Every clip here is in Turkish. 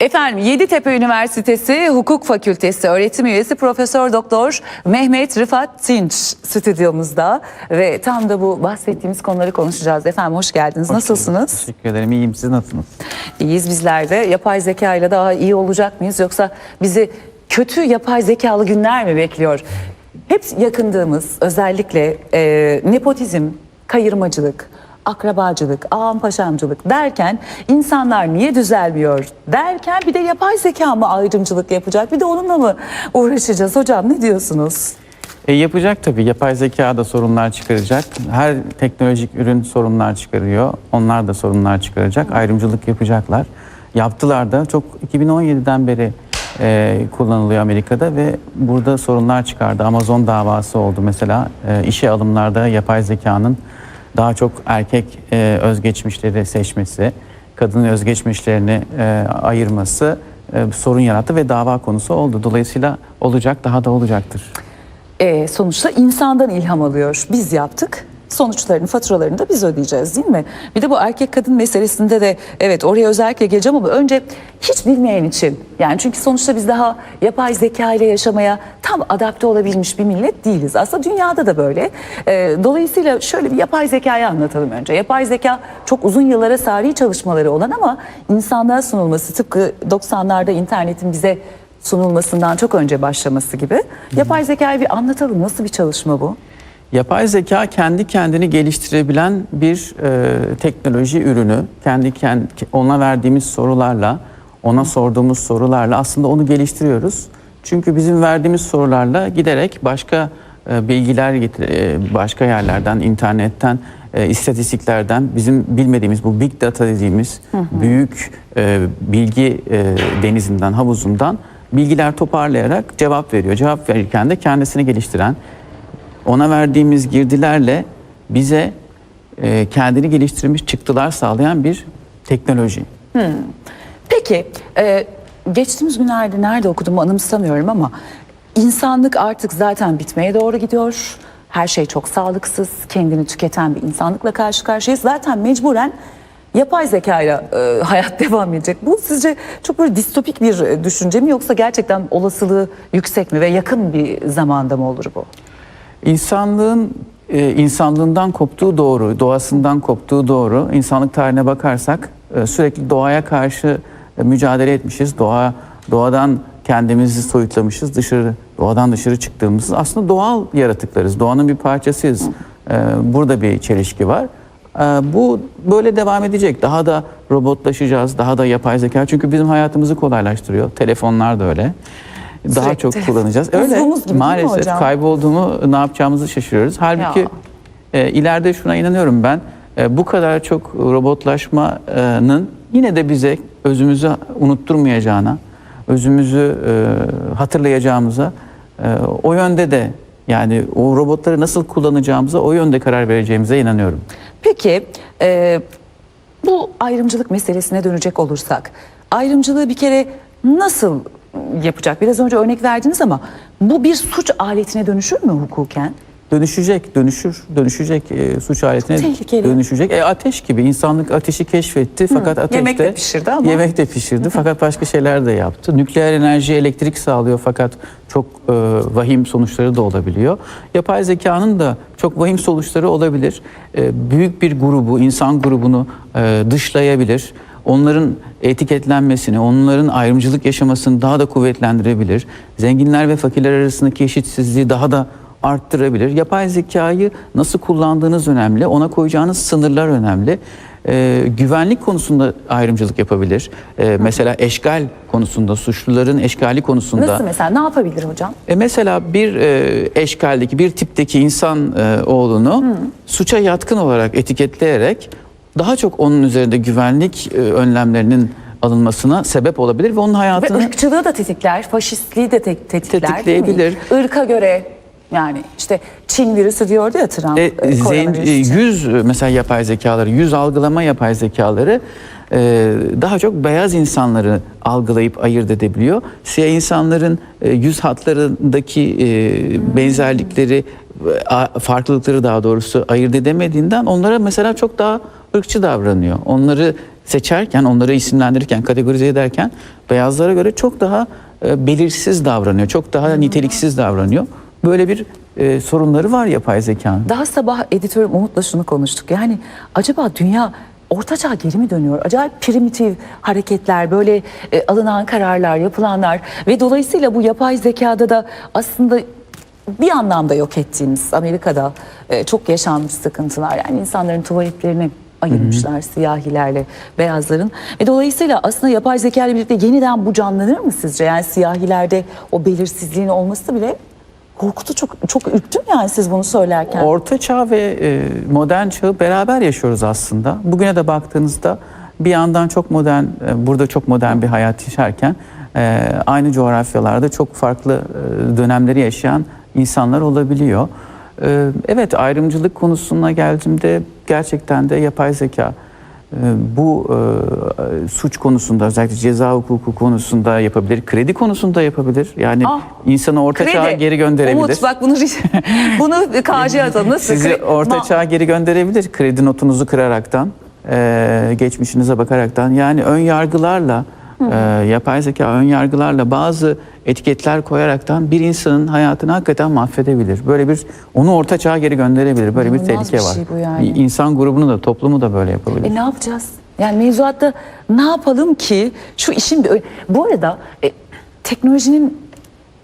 Efendim Yeditepe Üniversitesi Hukuk Fakültesi öğretim üyesi Profesör Doktor Mehmet Rıfat Tinç stüdyomuzda ve tam da bu bahsettiğimiz konuları konuşacağız. Efendim hoş geldiniz. Nasılsınız? Teşekkür ederim. İyiyim. Siz nasılsınız? İyiyiz bizler de. Yapay zeka ile daha iyi olacak mıyız yoksa bizi kötü yapay zekalı günler mi bekliyor? Hep yakındığımız özellikle e, nepotizm, kayırmacılık, akrabacılık, ağam paşamcılık derken insanlar niye düzelmiyor derken bir de yapay zeka mı ayrımcılık yapacak bir de onunla mı uğraşacağız hocam ne diyorsunuz? E, yapacak tabii. Yapay zeka da sorunlar çıkaracak. Her teknolojik ürün sorunlar çıkarıyor. Onlar da sorunlar çıkaracak. Ayrımcılık yapacaklar. Yaptılar da. Çok 2017'den beri e, kullanılıyor Amerika'da ve burada sorunlar çıkardı. Amazon davası oldu mesela. E, işe alımlarda yapay zekanın daha çok erkek e, özgeçmişleri seçmesi, kadın özgeçmişlerini e, ayırması e, sorun yarattı ve dava konusu oldu. Dolayısıyla olacak, daha da olacaktır. E, sonuçta insandan ilham alıyor. Biz yaptık. Sonuçlarını, faturalarını da biz ödeyeceğiz değil mi? Bir de bu erkek kadın meselesinde de evet oraya özellikle geleceğim ama önce hiç bilmeyen için. Yani çünkü sonuçta biz daha yapay zeka ile yaşamaya tam adapte olabilmiş bir millet değiliz. Aslında dünyada da böyle. E, dolayısıyla şöyle bir yapay zekayı anlatalım önce. Yapay zeka çok uzun yıllara sari çalışmaları olan ama insanlığa sunulması tıpkı 90'larda internetin bize sunulmasından çok önce başlaması gibi. Yapay zekayı bir anlatalım. Nasıl bir çalışma bu? Yapay zeka kendi kendini geliştirebilen bir e, teknoloji ürünü. Kendi kendi ona verdiğimiz sorularla, ona sorduğumuz sorularla aslında onu geliştiriyoruz. Çünkü bizim verdiğimiz sorularla giderek başka e, bilgiler e, başka yerlerden, internetten, e, istatistiklerden bizim bilmediğimiz bu big data dediğimiz büyük e, bilgi e, denizinden, havuzundan bilgiler toparlayarak cevap veriyor. Cevap verirken de kendisini geliştiren ona verdiğimiz girdilerle bize e, kendini geliştirmiş çıktılar sağlayan bir teknoloji. Peki e, geçtiğimiz günlerde nerede okuduğumu anımsamıyorum ama insanlık artık zaten bitmeye doğru gidiyor. Her şey çok sağlıksız, kendini tüketen bir insanlıkla karşı karşıyayız. Zaten mecburen yapay zekayla e, hayat devam edecek. Bu sizce çok böyle distopik bir e, düşünce mi yoksa gerçekten olasılığı yüksek mi ve yakın bir zamanda mı olur bu? İnsanlığın e, insanlığından koptuğu doğru, doğasından koptuğu doğru. İnsanlık tarihine bakarsak e, sürekli doğaya karşı e, mücadele etmişiz. Doğa doğadan kendimizi soyutlamışız. Dışarı doğadan dışarı çıktığımız aslında doğal yaratıklarız. Doğanın bir parçasıyız. E, burada bir çelişki var. E, bu böyle devam edecek. Daha da robotlaşacağız, daha da yapay zeka. Çünkü bizim hayatımızı kolaylaştırıyor. Telefonlar da öyle. Daha Sürekli çok telefon. kullanacağız. Öyle gibi maalesef hocam? kaybolduğumu ne yapacağımızı şaşırıyoruz. Halbuki Ya. e, ileride şuna inanıyorum ben. E, bu kadar çok robotlaşmanın yine de bize özümüzü unutturmayacağına, özümüzü e, hatırlayacağımıza, e, o yönde de yani o robotları nasıl kullanacağımıza o yönde karar vereceğimize inanıyorum. Peki e, bu ayrımcılık meselesine dönecek olursak ayrımcılığı bir kere nasıl yapacak? Biraz önce örnek verdiniz ama bu bir suç aletine dönüşür mü hukuken? Dönüşecek, dönüşür, dönüşecek e, suç aletine tehlikeli. dönüşecek. E, ateş gibi insanlık ateşi keşfetti fakat ateşte yemek de pişirdi ama. yemek de pişirdi fakat başka şeyler de yaptı. Nükleer enerji elektrik sağlıyor fakat çok e, vahim sonuçları da olabiliyor. Yapay zekanın da çok vahim sonuçları olabilir. E, büyük bir grubu, insan grubunu e, dışlayabilir. Onların etiketlenmesini, onların ayrımcılık yaşamasını daha da kuvvetlendirebilir. Zenginler ve fakirler arasındaki eşitsizliği daha da arttırabilir. Yapay zekayı nasıl kullandığınız önemli, ona koyacağınız sınırlar önemli. Ee, güvenlik konusunda ayrımcılık yapabilir. Ee, mesela eşgal konusunda, suçluların eşgali konusunda. Nasıl mesela ne yapabilir hocam? E mesela bir e, eşkaldeki, bir tipteki insan e, oğlunu suça yatkın olarak etiketleyerek daha çok onun üzerinde güvenlik e, önlemlerinin alınmasına sebep olabilir ve onun Ve hayatını ırkçılığı da tetikler, faşistliği de te- tetikler Tetikleyebilir. Irka göre yani işte Çin virüsü diyordu ya Trump. E, e, zen- e, için. yüz e, mesela yapay zekaları, yüz algılama yapay zekaları e, daha çok beyaz insanları algılayıp ayırt edebiliyor. Siyah insanların e, yüz hatlarındaki e, benzerlikleri, e, a- farklılıkları daha doğrusu ayırt edemediğinden onlara mesela çok daha ırkçı davranıyor. Onları seçerken, onları isimlendirirken, kategorize ederken beyazlara göre çok daha e, belirsiz davranıyor, çok daha niteliksiz davranıyor. Böyle bir e, sorunları var yapay zekanın. Daha sabah editörüm Umut'la şunu konuştuk. Yani acaba dünya ortaçağ geri mi dönüyor? Acayip primitif hareketler, böyle e, alınan kararlar, yapılanlar ve dolayısıyla bu yapay zekada da aslında bir anlamda yok ettiğimiz Amerika'da e, çok yaşanmış sıkıntılar. Yani insanların tuvaletlerini ayırmışlar siyahilerle beyazların. Ve dolayısıyla aslında yapay zeka ile birlikte yeniden bu canlanır mı sizce? Yani siyahilerde o belirsizliğin olması bile korkutu çok çok ürktüm yani siz bunu söylerken. Orta çağ ve e, modern çağı beraber yaşıyoruz aslında. Bugüne de baktığınızda bir yandan çok modern, e, burada çok modern bir hayat yaşarken e, aynı coğrafyalarda çok farklı e, dönemleri yaşayan insanlar olabiliyor. E, evet ayrımcılık konusuna geldiğimde gerçekten de yapay zeka e, bu e, suç konusunda özellikle ceza hukuku konusunda yapabilir, kredi konusunda yapabilir. Yani Ah, insanı orta çağa Kredi. geri gönderebilir. Umut bak bunu bunu KC atalım. Nasıl? Sizi orta çağa geri gönderebilir. Kredi notunuzu kıraraktan, e, geçmişinize bakaraktan. Yani ön yargılarla, e, yapay zeka ön yargılarla bazı etiketler koyaraktan bir insanın hayatını hakikaten mahvedebilir. Böyle bir onu orta çağa geri gönderebilir. Böyle bir İnanılmaz tehlike bir var. şey bu yani. İnsan grubunu da toplumu da böyle yapabilir. E ne yapacağız? Yani mevzuatta ne yapalım ki şu işin bir... Bu arada e, teknolojinin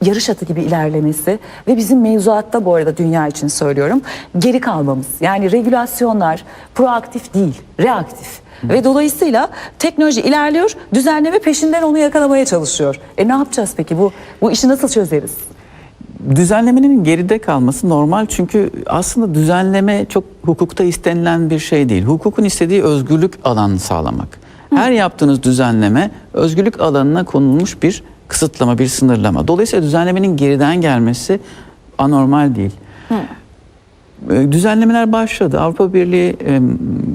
yarış atı gibi ilerlemesi ve bizim mevzuatta bu arada dünya için söylüyorum geri kalmamız. Yani regülasyonlar proaktif değil, reaktif. Ve dolayısıyla teknoloji ilerliyor, düzenleme peşinden onu yakalamaya çalışıyor. E ne yapacağız peki? Bu bu işi nasıl çözeriz? Düzenlemenin geride kalması normal çünkü aslında düzenleme çok hukukta istenilen bir şey değil. Hukukun istediği özgürlük alanını sağlamak. Her yaptığınız düzenleme özgürlük alanına konulmuş bir kısıtlama, bir sınırlama. Dolayısıyla düzenlemenin geriden gelmesi anormal değil. E, Düzenlemeler başladı. Avrupa Birliği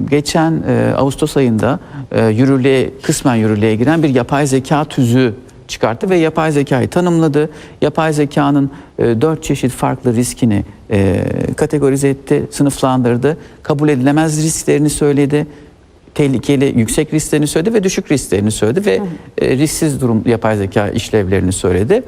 geçen e, Ağustos ayında e, yürürlüğe, kısmen yürürlüğe giren bir yapay zeka tüzüğü çıkarttı ve yapay zekayı tanımladı. Yapay zekanın e, dört çeşit farklı riskini kategorize etti, sınıflandırdı. Kabul edilemez risklerini söyledi. Tehlikeli yüksek risklerini söyledi ve düşük risklerini söyledi ve e, risksiz durum yapay zeka işlevlerini söyledi.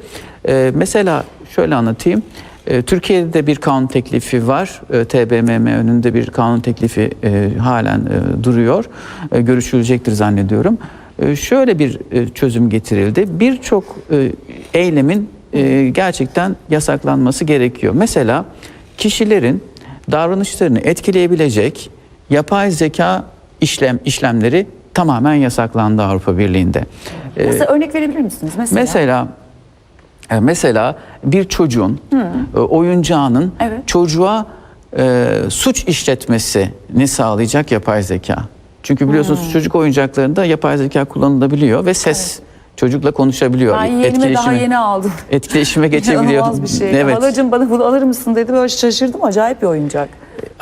E, mesela şöyle anlatayım. E, Türkiye'de de bir kanun teklifi var. E, TBMM önünde bir kanun teklifi e, halen e, duruyor. E, görüşülecektir zannediyorum. E, şöyle bir e, çözüm getirildi. Birçok e, eylemin e, gerçekten yasaklanması gerekiyor. Mesela kişilerin davranışlarını etkileyebilecek yapay zeka işlem işlemleri tamamen yasaklandı Avrupa Birliği'nde. E, Mesela örnek verebilir misiniz? Mesela, Mesela e, mesela bir çocuğun e, oyuncağının Evet. çocuğa e, suç işletmesini sağlayacak yapay zeka. Çünkü biliyorsunuz çocuk oyuncaklarında yapay zeka kullanılabiliyor ve ses çocukla konuşabiliyor. ben yeğenime daha Etkileşime- yeni aldım. etkileşime geçebiliyor. İnanılmaz bir şey. Evet. Halacığım bana bunu alır mısın dedi. Böyle şaşırdım. Acayip bir oyuncak.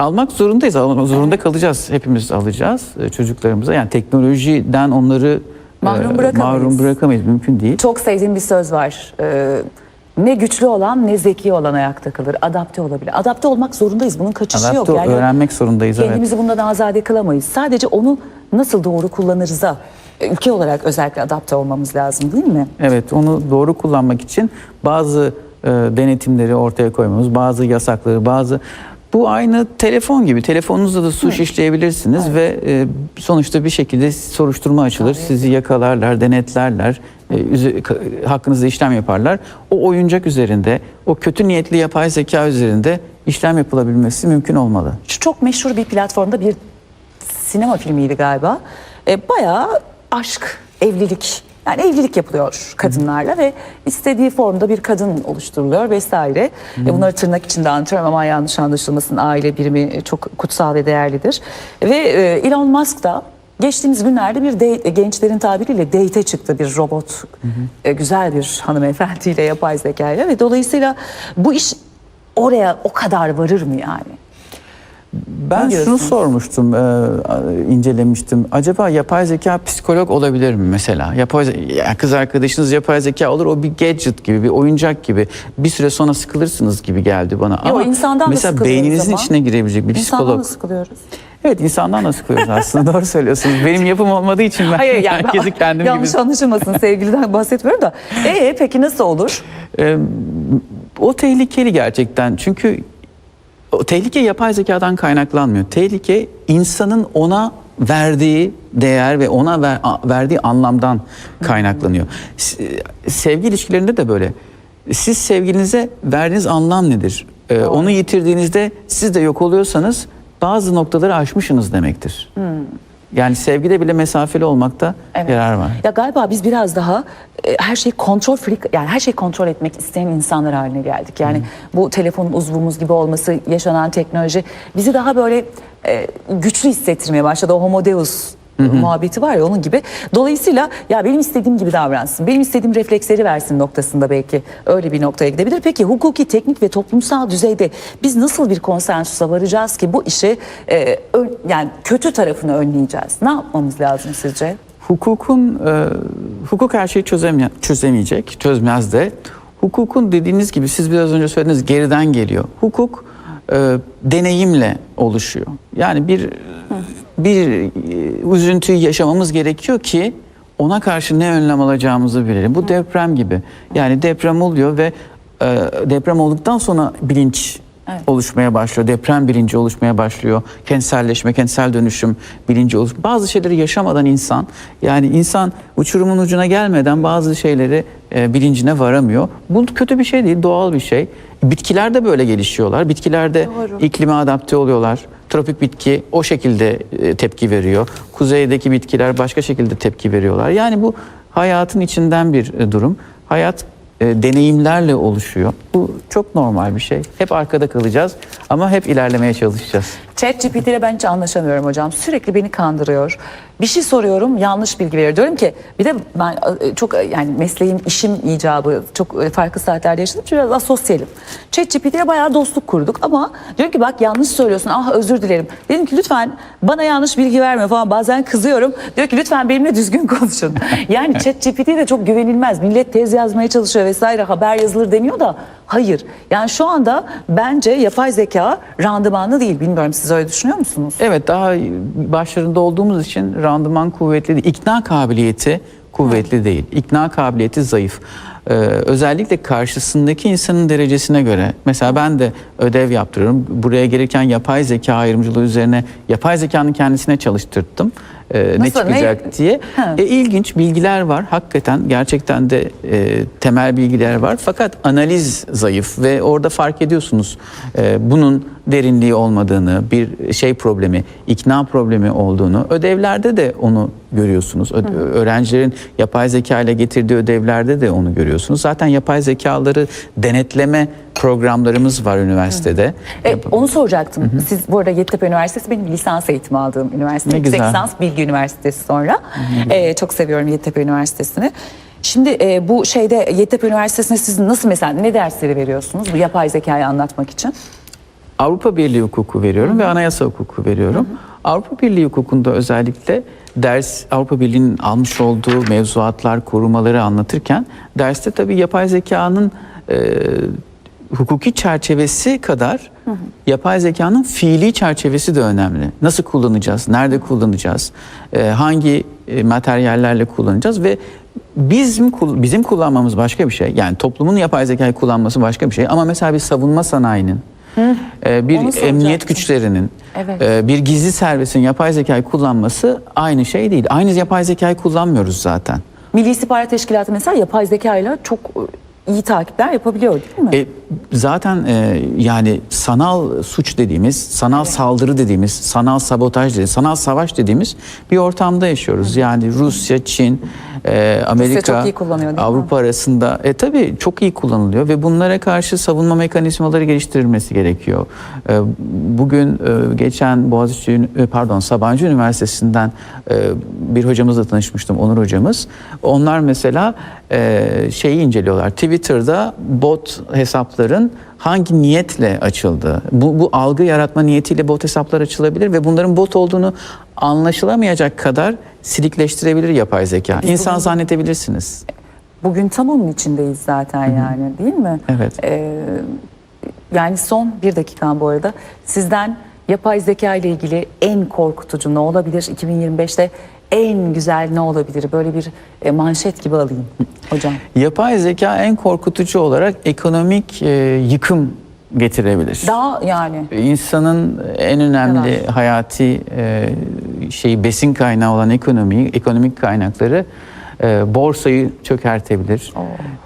Almak zorundayız. Almak zorunda kalacağız. Hepimiz alacağız e, çocuklarımıza. Yani teknolojiden onları e, Mahrum bırakamayız. mahrum bırakamayız. Mümkün değil. Çok sevdiğim bir söz var. Ee, ne güçlü olan ne zeki olan ayakta kalır. Adapte olabilir. Adapte olmak zorundayız. Bunun kaçışı Adapte yok. Yani öğrenmek zorundayız. Evet. kendimizi bundan azade kılamayız. Sadece onu nasıl doğru kullanırıza e, ülke olarak özellikle adapte olmamız lazım değil mi? Evet onu doğru kullanmak için bazı e, denetimleri ortaya koymamız, bazı yasakları, bazı bu aynı telefon gibi. Telefonunuzda da suç işleyebilirsiniz ve e, sonuçta bir şekilde soruşturma açılır. Sizi yakalarlar, denetlerler, e, üze- ka- hakkınızda işlem yaparlar. O oyuncak üzerinde, o kötü niyetli yapay zeka üzerinde işlem yapılabilmesi mümkün olmalı. Şu çok meşhur bir platformda bir sinema filmiydi galiba. E, bayağı aşk, evlilik. Yani evlilik yapılıyor kadınlarla ve istediği formda bir kadın oluşturuluyor vesaire. E, bunları tırnak içinde anlatıyorum ama yanlış anlaşılmasın aile birimi çok kutsal ve değerlidir. Ve e, Elon Musk da geçtiğimiz günlerde bir date, gençlerin tabiriyle date'e çıktı bir robot. E, güzel bir hanımefendiyle yapay zeka ile ve dolayısıyla bu iş oraya o kadar varır mı yani? Ben Ne şunu sormuştum, e, incelemiştim. Acaba yapay zeka psikolog olabilir mi mesela? Yapay ya kız arkadaşınız yapay zeka olur, o bir gadget gibi, bir oyuncak gibi. Bir süre sonra sıkılırsınız gibi geldi bana. Ama insandan da mesela beyninizin ama. içine girebilecek bir İnsandan psikolog. da sıkılıyoruz. Evet insandan da sıkılıyoruz aslında doğru söylüyorsunuz. Benim yapım olmadığı için ben Hayır yani herkesi kendim yanlış gibi. anlaşılmasın sevgiliden bahsetmiyorum da. E peki nasıl olur? Ee, o tehlikeli gerçekten çünkü o tehlike yapay zekadan kaynaklanmıyor. Tehlike insanın ona verdiği değer ve ona ver- verdiği anlamdan kaynaklanıyor. Sevgi ilişkilerinde de böyle. Siz sevgilinize verdiğiniz anlam nedir? Ee, onu yitirdiğinizde siz de yok oluyorsanız bazı noktaları aşmışsınız demektir. Yani sevgide bile mesafeli olmakta Evet. yarar var. Ya galiba biz biraz daha e, her şeyi kontrol freak yani her şeyi kontrol etmek isteyen insanlar haline geldik. Yani bu telefonun uzvumuz gibi olması, yaşanan teknoloji bizi daha böyle e, güçlü hissettirmeye başladı. O homo deus muhabbeti var ya onun gibi. Dolayısıyla ya benim istediğim gibi davransın, benim istediğim refleksleri versin noktasında belki öyle bir noktaya gidebilir. Peki hukuki, teknik ve toplumsal düzeyde biz nasıl bir konsensusa varacağız ki bu işi e, ön- yani kötü tarafını önleyeceğiz? Ne yapmamız lazım sizce? Hukukun e, hukuk her şeyi çözeme, çözemeyecek, çözmez de. Hukukun dediğiniz gibi siz biraz önce söylediğiniz geriden geliyor. Hukuk e, deneyimle oluşuyor. Yani bir bir e, üzüntüyü yaşamamız gerekiyor ki ona karşı ne önlem alacağımızı bilelim. Bu deprem gibi. Yani deprem oluyor ve e, deprem olduktan sonra bilinç Evet. oluşmaya başlıyor. Deprem bilinci oluşmaya başlıyor. Kentselleşme, kentsel dönüşüm bilinci oluş. Bazı şeyleri yaşamadan insan yani insan uçurumun ucuna gelmeden bazı şeyleri e, bilincine varamıyor. Bu kötü bir şey değil, doğal bir şey. Bitkiler de böyle gelişiyorlar. Bitkiler de Doğru. iklime adapte oluyorlar. Tropik bitki o şekilde e, tepki veriyor. Kuzeydeki bitkiler başka şekilde tepki veriyorlar. Yani bu hayatın içinden bir e, durum. Hayat e, deneyimlerle oluşuyor. Bu çok normal bir şey. Hep arkada kalacağız ama hep ilerlemeye çalışacağız. ChatGPT ile ben hiç anlaşamıyorum hocam. Sürekli beni kandırıyor. Bir şey soruyorum, yanlış bilgi veriyor. Diyorum ki bir de ben e, çok e, yani mesleğim, işim icabı çok e, farklı saatlerde yaşadım. Çünkü biraz asosyalim. ChatGPT ile bayağı dostluk kurduk ama diyorum ki bak yanlış söylüyorsun. Ah özür dilerim. Dedim ki lütfen bana yanlış bilgi verme falan. Bazen kızıyorum. Diyor ki lütfen benimle düzgün konuşun. Yani ChatGPT de çok güvenilmez. Millet tez yazmaya çalışıyor vesaire haber yazılır deniyor da hayır. Yani şu anda bence yapay zeka randımanlı değil. Bilmiyorum siz öyle düşünüyor musunuz? Evet daha başlarında olduğumuz için randıman kuvvetli değil. İkna kabiliyeti kuvvetli değil. İkna kabiliyeti zayıf. Ee, özellikle karşısındaki insanın derecesine göre. Mesela ben de ödev yaptırıyorum. Buraya gelirken yapay zeka ayrımcılığı üzerine yapay zekanın kendisine çalıştırdım. Ee, ne Nasıl, ne- çıkacak diye. Ha. E, ilginç bilgiler var. Hakikaten gerçekten de e, temel bilgiler var. Fakat analiz zayıf ve orada fark ediyorsunuz e, bunun derinliği olmadığını, bir şey problemi, ikna problemi olduğunu. Ödevlerde de onu görüyorsunuz. Ö- öğrencilerin yapay zeka ile getirdiği ödevlerde de onu görüyorsunuz. Zaten yapay zekaları denetleme programlarımız var üniversitede. E, onu soracaktım. Siz bu arada Yeditepe Üniversitesi benim lisans eğitimi aldığım üniversite. Ne Yüksek güzel. lisans Bilgi Üniversitesi sonra. E, çok seviyorum Yeditepe Üniversitesi'ni. Şimdi e, bu şeyde Yeditepe Üniversitesi'nde siz nasıl mesela ne dersleri veriyorsunuz bu yapay zekayı anlatmak için? Avrupa Birliği hukuku veriyorum ve anayasa hukuku veriyorum. Avrupa Birliği hukukunda özellikle ders Avrupa Birliği'nin almış olduğu mevzuatlar, korumaları anlatırken derste tabii yapay zekanın e, hukuki çerçevesi kadar yapay zekanın fiili çerçevesi de önemli. Nasıl kullanacağız, nerede kullanacağız, e, hangi e, materyallerle kullanacağız ve bizim bizim kullanmamız başka bir şey. Yani toplumun yapay zekayı kullanması başka bir şey. Ama mesela bir savunma sanayinin, e, bir emniyet güçlerinin, Evet. e, bir gizli servisin yapay zekayı kullanması aynı şey değil. Aynı yapay zekayı kullanmıyoruz zaten. Milli İstihbarat Teşkilatı mesela yapay zekayla çok e, iyi takipler yapabiliyor değil mi? E, zaten e, yani sanal suç dediğimiz, sanal saldırı dediğimiz, sanal sabotaj dediğimiz, sanal savaş dediğimiz bir ortamda yaşıyoruz. Yani Rusya, Çin, e, Amerika, değil mi? Avrupa arasında e, tabii çok iyi kullanılıyor ve bunlara karşı savunma mekanizmaları geliştirilmesi gerekiyor. E, bugün e, geçen Boğaziçi, e, pardon Sabancı Üniversitesi'nden e, bir hocamızla tanışmıştım, Onur hocamız. Onlar mesela e, şeyi inceliyorlar. Twitter'da bot hesapların hangi niyetle açıldığı, bu, bu algı yaratma niyetiyle bot hesaplar açılabilir ve bunların bot olduğunu anlaşılamayacak kadar silikleştirebilir yapay zeka. Biz İnsan bugün- zannedebilirsiniz. Bugün tam onun içindeyiz zaten yani değil mi? Evet. Ee, yani son bir dakikam bu arada. Sizden Yapay zeka ile ilgili en korkutucu ne olabilir? 2025'te en güzel ne olabilir? Böyle bir e, manşet gibi alayım hocam. Yapay zeka en korkutucu olarak ekonomik e, yıkım getirebilir. Daha yani İnsanın en önemli Evet. hayati e, şeyi besin kaynağı olan ekonomiyi, ekonomik kaynakları e, borsayı çökertebilir.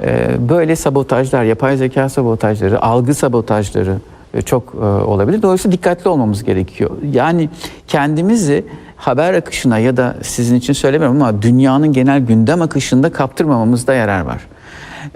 E, böyle sabotajlar, yapay zeka sabotajları, algı sabotajları e, çok e, olabilir. Dolayısıyla dikkatli olmamız gerekiyor. Yani kendimizi haber akışına ya da sizin için söylemiyorum ama dünyanın genel gündem akışında kaptırmamamızda yarar var.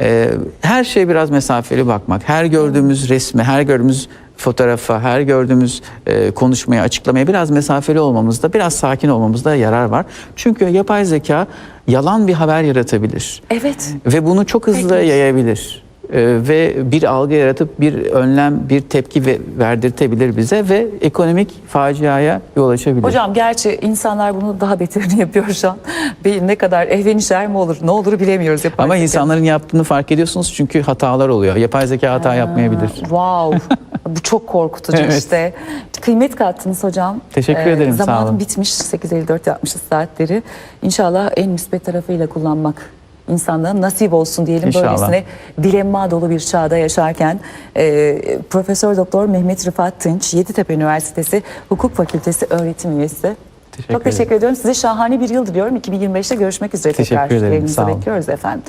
Ee, her şeye biraz mesafeli bakmak, her gördüğümüz resme, her gördüğümüz fotoğrafa, her gördüğümüz e, konuşmaya, açıklamaya biraz mesafeli olmamızda, biraz sakin olmamızda yarar var. Çünkü yapay zeka yalan bir haber yaratabilir evet. ve bunu çok hızlı Peki. yayabilir. Ee, ve bir algı yaratıp bir önlem, bir tepki ve- verdirtebilir bize ve ekonomik faciaya yol açabilir. Hocam gerçi insanlar bunu daha beterini yapıyor şu an. Bir ne kadar ehven işler mi olur ne olur bilemiyoruz. yapay Ama zeka. insanların yaptığını fark ediyorsunuz çünkü hatalar oluyor. Yapay zeka hata yapmayabilir. Wow. Bu çok korkutucu Evet. işte. Kıymet kattınız hocam. Ee, Teşekkür ederim, sağ Zamanım olun. bitmiş. 8.54 yapmışız saatleri. İnşallah en müspet tarafıyla kullanmak insanlara nasip olsun diyelim. İnşallah. Böylesine dilemma dolu bir çağda yaşarken e, Profesör Doktor Mehmet Rıfat Tınç, Yeditepe Üniversitesi Hukuk Fakültesi öğretim üyesi. Teşekkür Çok teşekkür ediyorum. Size şahane bir yıl diliyorum. 2025'te görüşmek üzere Teşekkür ederim, sağ olun. bekliyoruz efendim.